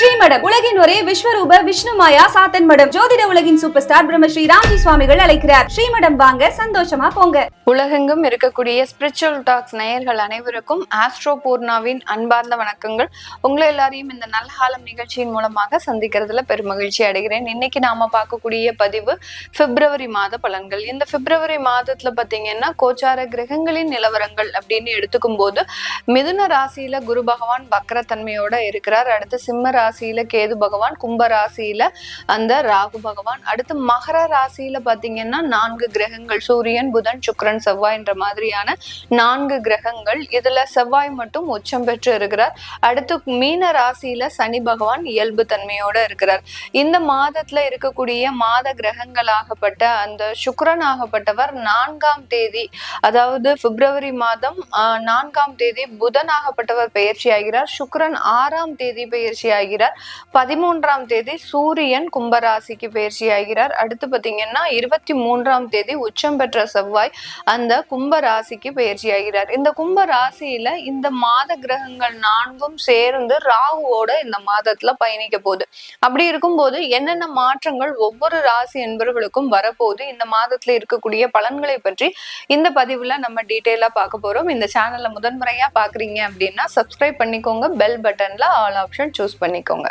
ஸ்ரீமடம் உலகின் ஒரே விஸ்வரூப விஷ்ணு மாயா சாத்தன் மடம் ஜோதிட உலகின் சூப்பர் ஸ்டார் பிரம்மஸ்ரீ ராம்ஜி சுவாமிகள் அழைக்கிறார். ஸ்ரீமடம் வாங்க சந்தோஷமா போங்க. உலகெங்கும் இருக்கக்கூடிய ஸ்பிரிச்சுவல் டாக்ஸ் நேயர்கள் அனைவருக்கும் ஆஸ்ட்ரோ பூர்ணாவின் அன்பார்ந்த வணக்கங்கள். உங்களை எல்லாரையும் இந்த நல்காலம் நிகழ்ச்சியின் மூலமாக சந்திக்கிறதுல பெருமகிழ்ச்சி அடைகிறேன். இன்னைக்கு நாம பார்க்கக்கூடிய பதிவு பிப்ரவரி மாத பலன்கள். இந்த பிப்ரவரி மாதத்துல பாத்தீங்கன்னா கோச்சார கிரகங்களின் நிலவரங்கள் அப்படின்னு எடுத்துக்கும் போது மிதுன ராசியில குரு பகவான் வக்ரத்தன்மையோட இருக்கிறார். அடுத்து சிம்ம ராசியில கேது பகவான் கும்ப ராசியில அந்த ராகு பகவான். அடுத்து மகர ராசியில பாத்தீங்கன்னா நான்கு கிரகங்கள் சூரியன் புதன் சுக்ரன் செவ்வாய் என்ற மாதிரியான நான்கு கிரகங்கள். இதுல செவ்வாய் மட்டும் உச்சம் பெற்று இருக்கிறார். அடுத்து மீன ராசியில சனி பகவான் இயல்பு தன்மையோட இருக்கிறார். இந்த மாதத்துல இருக்கக்கூடிய மாத கிரகங்களாகப்பட்ட அந்த சுக்ரன் ஆகப்பட்டவர் நான்காம் தேதி அதாவது பிப்ரவரி மாதம் ஆஹ், நான்காம் தேதி புதன் ஆகப்பட்டவர் பயிற்சி ஆகிறார். சுக்ரன் ஆறாம் தேதி பயிற்சி ஆகிறார். பதிமூன்றாம் தேதி சூரியன் கும்பராசிக்கு பயிற்சி ஆகிறார் அடுத்து பாத்தீங்கன்னா இருபத்தி மூன்றாம் தேதி உச்சம் பெற்ற செவ்வாய் அந்த கும்பராசிக்கு பயிற்சி ஆகிறார் இந்த கும்ப ராசியில இந்த மாத கிரகங்கள் நான்கும் சேர்ந்து ராகுவோட இந்த மாதத்துல பயணிக்க போகுது. அப்படி இருக்கும்போது என்னென்ன மாற்றங்கள் ஒவ்வொரு ராசி என்பவர்களுக்கும் வரப்போகுது? இந்த மாதத்துல இருக்கக்கூடிய பலன்களை பற்றி இந்த பதிவுல நம்ம டீட்டெயிலா பார்க்க போறோம். இந்த சேனல்ல முதன்முறையா பாக்குறீங்க அப்படின்னா சப்ஸ்கிரைப் பண்ணிக்கோங்க. பெல் பட்டன்ல ஆல் ஆப்ஷன் சூஸ் பண்ணிக்கோங்க. பண்ணிக்கோங்க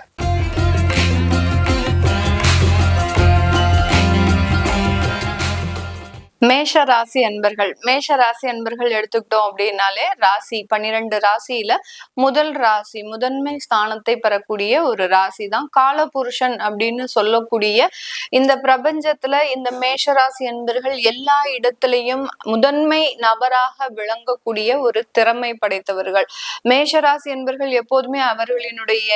மேஷ ராசி அன்பர்கள். மேஷ ராசி அன்பர்கள் எடுத்துக்கிட்டோம் அப்படின்னாலே ராசி பன்னிரெண்டு ராசியில முதல் ராசி முதன்மை ஸ்தானத்தை பெறக்கூடிய ஒரு ராசி தான் காலபுருஷன் அப்படின்னு சொல்லக்கூடிய இந்த பிரபஞ்சத்துல இந்த மேஷ ராசி அன்பர்கள் எல்லா இடத்திலையும் முதன்மை நபராக விளங்கக்கூடிய ஒரு திறமை படைத்தவர்கள். மேஷ ராசி அன்பர்கள் எப்போதுமே அவர்களினுடைய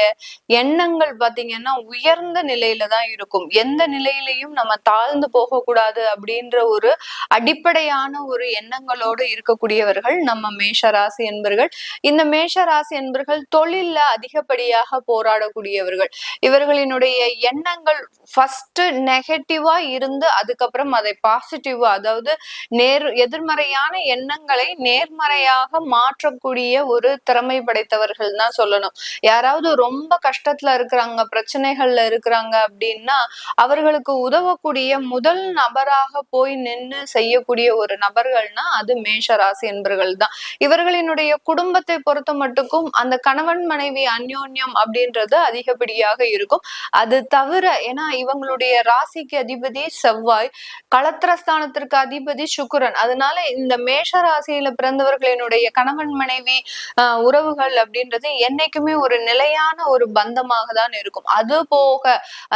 எண்ணங்கள் பாத்தீங்கன்னா உயர்ந்த நிலையில தான் இருக்கும். எந்த நிலையிலையும் நம்ம தாழ்ந்து போகக்கூடாது அப்படின்ற ஒரு அடிப்படையான ஒரு எண்ணங்களோடு இருக்கக்கூடியவர்கள் நம்ம மேஷ ராசி என்பர்கள். இந்த மேஷ ராசி என்பர்கள் தொழில்ல அதிகப்படியாக போராடக்கூடியவர்கள். இவர்களினுடைய எண்ணங்கள் ஃபர்ஸ்ட் நெகட்டிவா இருந்து அதுக்கப்புறம் அதை பாசிட்டிவா அதாவது நேர் எதிர்மறையான எண்ணங்களை நேர்மறையாக மாற்றக்கூடிய ஒரு திறமை படைத்தவர்கள் தான் சொல்லணும். யாராவது ரொம்ப கஷ்டத்துல இருக்கிறாங்க பிரச்சனைகள்ல இருக்கிறாங்க அப்படின்னா அவர்களுக்கு உதவக்கூடிய முதல் நபராக போய் நின்று செய்யக்கூடிய ஒரு நபர்கள்னா அது மேஷ ராசி என்பர்கள் தான் இவர்களினுடைய குடும்பத்தை பொறுத்த மட்டுக்கும் அந்த கணவன் மனைவி அந்யோன்யம் அப்படின்றது அதிகப்படியாக இருக்கும். அது தவிர ஏன்னா இவங்களுடைய ராசிக்கு அதிபதி செவ்வாய் களத்திரஸ்தானத்திற்கு அதிபதி சுக்குரன். அதனால இந்த மேஷ ராசியில பிறந்தவர்களினுடைய கணவன் மனைவி ஆஹ், உறவுகள் அப்படின்றது என்னைக்குமே ஒரு நிலையான ஒரு பந்தமாக தான் இருக்கும். அது போக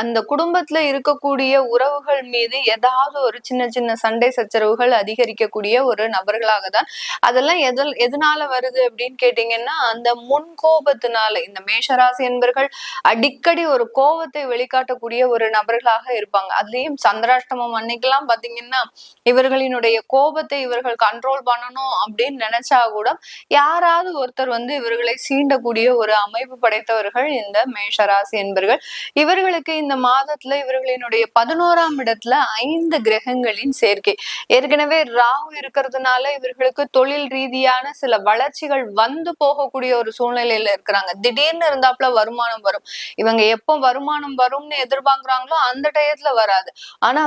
அந்த குடும்பத்துல இருக்கக்கூடிய உறவுகள் மீது ஏதாவது ஒரு சின்ன சின்ன சண்டை சச்சரவுகள் அதிகரிக்கக்கூடிய ஒரு நபர்களாக தான் அதெல்லாம் எதில் எதனால வருது அப்படின்னு கேட்டீங்கன்னா அந்த முன் கோபத்தினால இந்த மேஷராசி என்பர்கள் அடிக்கடி ஒரு கோபத்தை வெளிக்காட்டக்கூடிய ஒரு நபர்களாக இருப்பாங்க. அதுலயும் சந்திராஷ்டமம் அன்னைக்கெல்லாம் பாத்தீங்கன்னா இவர்களினுடைய கோபத்தை இவர்கள் கண்ட்ரோல் பண்ணணும் அப்படின்னு நினைச்சா கூட யாராவது ஒருத்தர் வந்து இவர்களை சீண்டக்கூடிய ஒரு அமைப்பு படைத்தவர்கள் இந்த மேஷராசி என்பர்கள். இவர்களுக்கு இந்த மாதத்துல இவர்களினுடைய பதினோராம் இடத்துல ஐந்து கிரகங்களின் சேர்க்கை. ஏற்கனவே ராகு இருக்கிறதுனால இவர்களுக்கு தொழில் ரீதியான சில வளர்ச்சிகள் வந்து போகக்கூடிய ஒரு சூழ்நிலையில இருக்கிறாங்க. திடீர்னு இருந்தாப்புல வருமானம் வரும். இவங்க எப்போ வருமானம் வரும்னு எதிர்பார்க்குறாங்களோ அந்த டயத்துல வராது. ஆனா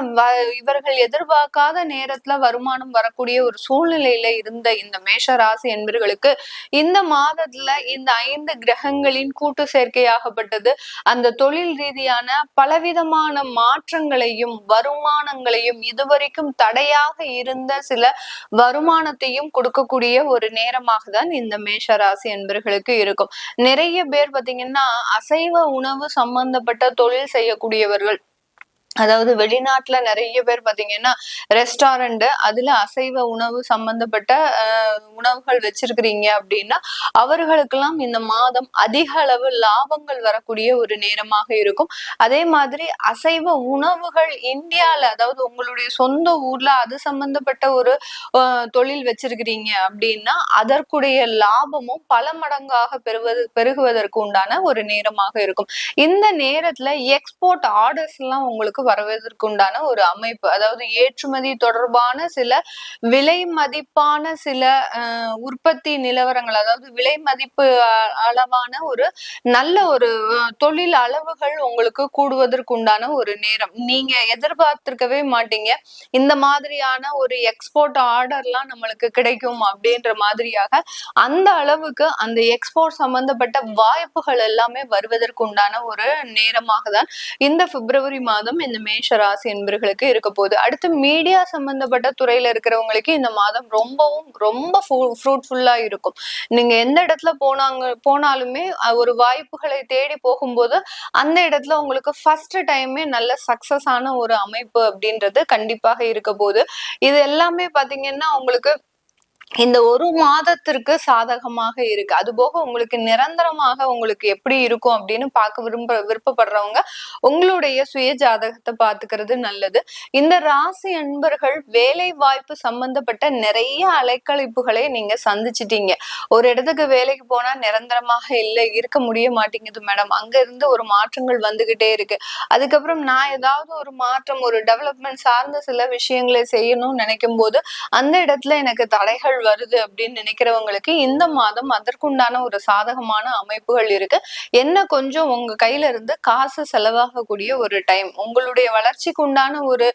இவர்கள் எதிர்பார்க்காத நேரத்துல வருமானம் வரக்கூடிய ஒரு சூழ்நிலையில இருந்த இந்த மேஷ ராசி என்பவர்களுக்கு இந்த மாதத்துல இந்த ஐந்து கிரகங்களின் கூட்டு சேர்க்கையாகப்பட்டது. அந்த தொழில் ரீதியான பலவிதமான மாற்றங்களையும் வருமானங்களையும் இதுவரைக்கும் தடையாக இருந்த சில வருமானத்தையும் கொடுக்கக்கூடிய ஒரு நேரமாக தான் இந்த மேஷ ராசி என்பர்களுக்கு இருக்கும். நிறைய பேர் பாத்தீங்கன்னா அசைவ உணவு சம்பந்தப்பட்ட தொழில் செய்யக்கூடியவர்கள். அதாவது வெளிநாட்டுல நிறைய பேர் பாத்தீங்கன்னா ரெஸ்டாரண்ட் அதுல அசைவ உணவு சம்பந்தப்பட்ட உணவுகள் வச்சிருக்கிறீங்க அப்படின்னா அவர்களுக்கெல்லாம் இந்த மாதம் அதிக அளவு லாபங்கள் வரக்கூடிய ஒரு நேரமாக இருக்கும். அதே மாதிரி அசைவ உணவுகள் இந்தியால அதாவது உங்களுடைய சொந்த ஊர்ல அது சம்பந்தப்பட்ட ஒரு தொழில் வச்சிருக்கிறீங்க அப்படின்னா அதற்குடைய லாபமும் பல மடங்காக பெறுவது பெருகுவதற்கு உண்டான ஒரு நேரமாக இருக்கும். இந்த நேரத்துல எக்ஸ்போர்ட் ஆர்டர்ஸ் எல்லாம் உங்களுக்கு அளவுக்கு வருவதற்குண்டான ஒரு அமைப்பு அதாவது ஏற்றுமதி தொடர்பான சில விலை மதிப்பான சில உற்பத்தி நிலவரங்கள் அதாவது விலை மதிப்பு அளவான ஒரு நல்ல ஒரு தொழில் அளவுகள் உங்களுக்கு கூடுவதற்குண்டான ஒரு நேரம். நீங்க எதிர்பார்த்திருக்கவே மாட்டீங்க. இந்த மாதிரியான ஒரு எக்ஸ்போர்ட் ஆர்டர்லாம் நம்மளுக்கு கிடைக்கும் அப்படின்ற மாதிரியாக அந்த அளவுக்கு அந்த எக்ஸ்போர்ட் சம்பந்தப்பட்ட வாய்ப்புகள் எல்லாமே வருவதற்குண்டான ஒரு நேரமாக தான் இந்த பிப்ரவரி மாதம் இந்த மேஷ ராசி என்பவர்களுக்கு இருக்க போகுது. அடுத்து மீடியா சம்பந்தப்பட்ட துறையில இருக்கிறவங்களுக்கு இந்த மாதம் ரொம்பவும் ரொம்ப ஃப்ரூட்ஃபுல்லா இருக்கும். நீங்க எந்த இடத்துல போனாங்க போனாலுமே ஒரு வாய்ப்புகளை தேடி போகும்போது அந்த இடத்துல உங்களுக்கு ஃபர்ஸ்ட் டைமே நல்ல சக்சஸ் ஆன ஒரு அமைப்பு அப்படின்றது கண்டிப்பாக இருக்க போகுது. இது எல்லாமே பாத்தீங்கன்னா உங்களுக்கு இந்த ஒரு மாதத்திற்கு சாதகமாக இருக்கு. அது போக உங்களுக்கு நிரந்தரமாக உங்களுக்கு எப்படி இருக்கும் அப்படின்னு பார்க்க விரும்ப விருப்பப்படுறவங்க உங்களுடைய சுய ஜாதகத்தை பார்த்துக்கிறது நல்லது. இந்த ராசி அன்பர்கள் வேலை வாய்ப்பு சம்பந்தப்பட்ட நிறைய அலைக்கழிப்புகளை நீங்க சந்திச்சிட்டீங்க. ஒரு இடத்துக்கு வேலைக்கு போனா நிரந்தரமாக இல்லை இருக்க முடிய மாட்டேங்குது மேடம். அங்க இருந்து ஒரு மாற்றங்கள் வந்துகிட்டே இருக்கு. அதுக்கப்புறம் நான் ஏதாவது ஒரு மாற்றம் ஒரு டெவலப்மெண்ட் சார்ந்த சில விஷயங்களை செய்யணும்னு நினைக்கும் போது அந்த இடத்துல எனக்கு தடைகள் வருது அப்படின்னு நினைக்கிறவங்களுக்கு இந்த மாதம் அதற்குண்டான ஒரு சாதகமான அமைப்புகள் இருக்கு. என்ன கொஞ்சம் உங்க கையில இருந்து காசு செலவாகக்கூடிய ஒரு டைம் உங்களுடைய வளர்ச்சிக்கு உண்டான ஒரு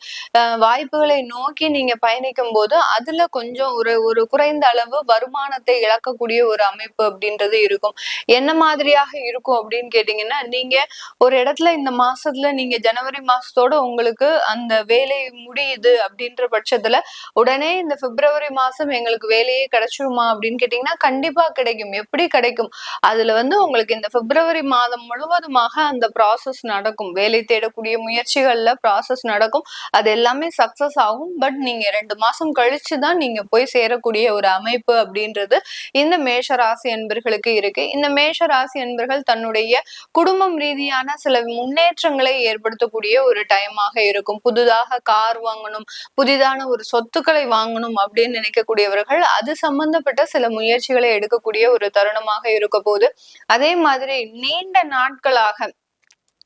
வாய்ப்புகளை நோக்கி நீங்க பயணிக்கும் போது அதுல கொஞ்சம் ஒரு ஒரு குறைந்த அளவு வருமானத்தை இழக்கக்கூடிய ஒரு அமைப்பு அப்படின்றது இருக்கும். என்ன மாதிரியாக இருக்கும் அப்படின்னு கேட்டீங்கன்னா நீங்க ஒரு இடத்துல இந்த மாசத்துல நீங்க ஜனவரி மாசத்தோட உங்களுக்கு அந்த வேலை முடியுது அப்படின்ற பட்சத்துல உடனே இந்த பிப்ரவரி மாசம் எங்களுக்கு வேலையே கிடைச்சிருமா அப்படின்னு கேட்டீங்கன்னா கண்டிப்பா கிடைக்கும். எப்படி கிடைக்கும்? அதுல வந்து உங்களுக்கு இந்த பிப்ரவரி மாதம் முழுவதுமாக அந்த ப்ராசஸ் நடக்கும். வேலை தேடக்கூடிய முயற்சிகள்ல ப்ராசஸ் நடக்கும். அது எல்லாமே சக்சஸ் ஆகும். பட் நீங்க ரெண்டு மாசம் கழிச்சு தான் நீங்க போய் சேரக்கூடிய ஒரு அமைப்பு அப்படின்றது இந்த மேஷ ராசி அன்பர்களுக்கு இருக்கு. இந்த மேஷ ராசி அன்பர்கள் தன்னுடைய குடும்பம் ரீதியான சில முன்னேற்றங்களை ஏற்படுத்தக்கூடிய ஒரு டைமாக இருக்கும். புதுதாக கார் வாங்கணும் புதிதான ஒரு சொத்துக்களை வாங்கணும் அப்படின்னு நினைக்கக்கூடியவர்கள் அது சம்பந்தப்பட்ட சில முயற்சிகளை எடுக்கக்கூடிய ஒரு தருணமாக இருக்க போது அதே மாதிரி நீண்ட நாட்களாக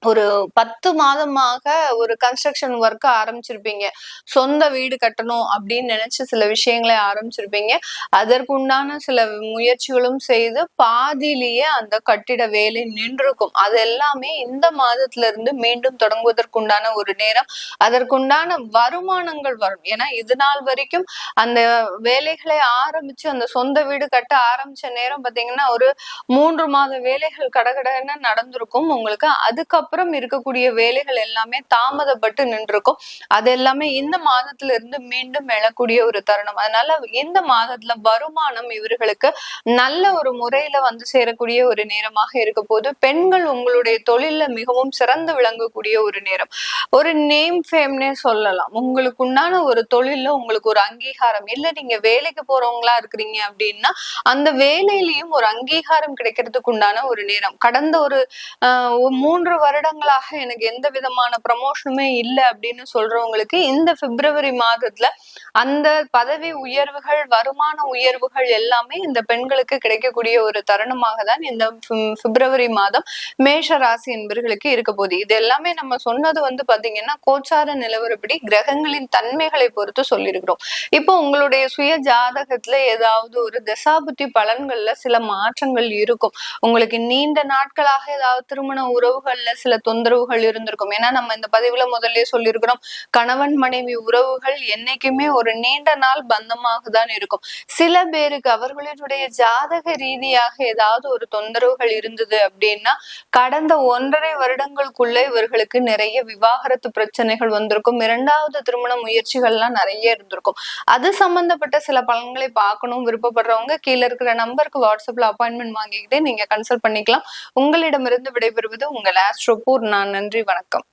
ஒரு பத்து மாதமாக ஒரு கன்ஸ்ட்ரக்ஷன் ஒர்க் ஆரம்பிச்சிருப்பீங்க. சொந்த வீடு கட்டணும் அப்படின்னு நினைச்சு சில விஷயங்களை ஆரம்பிச்சிருப்பீங்க. அதற்குண்டான சில முயற்சிகளும் செய்து பாதியிலேயே அந்த கட்டிட வேலை நின்றுக்கும். அது எல்லாமே இந்த மாதத்துல இருந்து மீண்டும் தொடங்குவதற்குண்டான ஒரு நேரம். அதற்குண்டான வருமானங்கள் வரும். ஏன்னா இது நாள் வரைக்கும் அந்த வேலைகளை ஆரம்பிச்சு அந்த சொந்த வீடு கட்ட ஆரம்பிச்ச நேரம் பாத்தீங்கன்னா ஒரு மூன்று மாத வேலைகள் கடகடன்னு நடந்திருக்கும். உங்களுக்கு அதுக்கப்புறம் அப்புறம் இருக்கக்கூடிய வேலைகள் எல்லாமே தாமதப்பட்டு நின்றுருக்கும். அது எல்லாமே இந்த மாதத்துல இருந்து மீண்டும் எழக்கூடிய ஒரு தருணம். அதனால இந்த மாதத்துல வருமானம் இவர்களுக்கு நல்ல ஒரு முறையில வந்து சேரக்கூடிய ஒரு நேரமாக இருக்க போது பெண்கள் உங்களுடைய தொழில மிகவும் சிறந்து விளங்கக்கூடிய ஒரு நேரம். ஒரு நேம் ஃபேம்னே சொல்லலாம். உங்களுக்கு உண்டான ஒரு தொழில உங்களுக்கு ஒரு அங்கீகாரம். இல்ல நீங்க வேலைக்கு போறவங்களா இருக்கிறீங்க அப்படின்னா அந்த வேலையிலயும் ஒரு அங்கீகாரம் கிடைக்கிறதுக்கு உண்டான ஒரு நேரம். கடந்த ஒரு ஆஹ் வருட வருடங்களாக எனக்கு எந்த விதமான ப்ரமோஷனுமே இல்லை அப்படின்னு சொல்றவங்களுக்கு இந்த பிப்ரவரி மாதத்துல அந்த பதவி உயர்வுகள் வருமான உயர்வுகள் எல்லாமே இந்த பெண்களுக்கு கிடைக்கக்கூடிய ஒரு தருணமாக தான் இந்த பிப்ரவரி மாதம் மேஷ ராசி என்பர்களுக்கு இருக்க போகுது. இது எல்லாமே நம்ம சொன்னது வந்து பாத்தீங்கன்னா கோச்சார நிலவரப்படி கிரகங்களின் தன்மைகளை பொறுத்து சொல்லியிருக்கிறோம். இப்போ உங்களுடைய சுய ஜாதகத்துல ஏதாவது ஒரு தசாபுத்தி பலன்கள்ல சில மாற்றங்கள் இருக்கும். உங்களுக்கு நீண்ட நாட்களாக ஏதாவது திருமண உறவுகள்ல சில தொந்தரவுகள் இருந்திருக்கும். ஏன்னா நம்ம இந்த பதிவுல முதல்ல சொல்லியிருக்கிறோம் கணவன் மனைவி உறவுகள் என்னைக்குமே ஒரு நீண்ட நாள் பந்தமாக தான் இருக்கும். சில பேருக்கு அவர்களுடைய ஜாதக ரீதியாக ஏதாவது ஒரு தொந்தரவுகள் இருந்தது அப்படின்னா கடந்த ஒன்றரை வருடங்களுக்குள்ள இவர்களுக்கு நிறைய விவாகரத்து பிரச்சனைகள் வந்திருக்கும். இரண்டாவது திருமண முயற்சிகள்லாம் நிறைய இருந்திருக்கும். அது சம்பந்தப்பட்ட சில பலன்களை பார்க்கணும் விருப்பப்படுறவங்க கீழே இருக்கிற நம்பருக்கு வாட்ஸ்அப்ல அப்பாயின்மெண்ட் வாங்கிக்கிட்டு நீங்க கன்சல்ட் பண்ணிக்கலாம். உங்களிடமிருந்து விடைபெறுவது உங்கள் கபூர் நான் நன்றி வணக்கம்.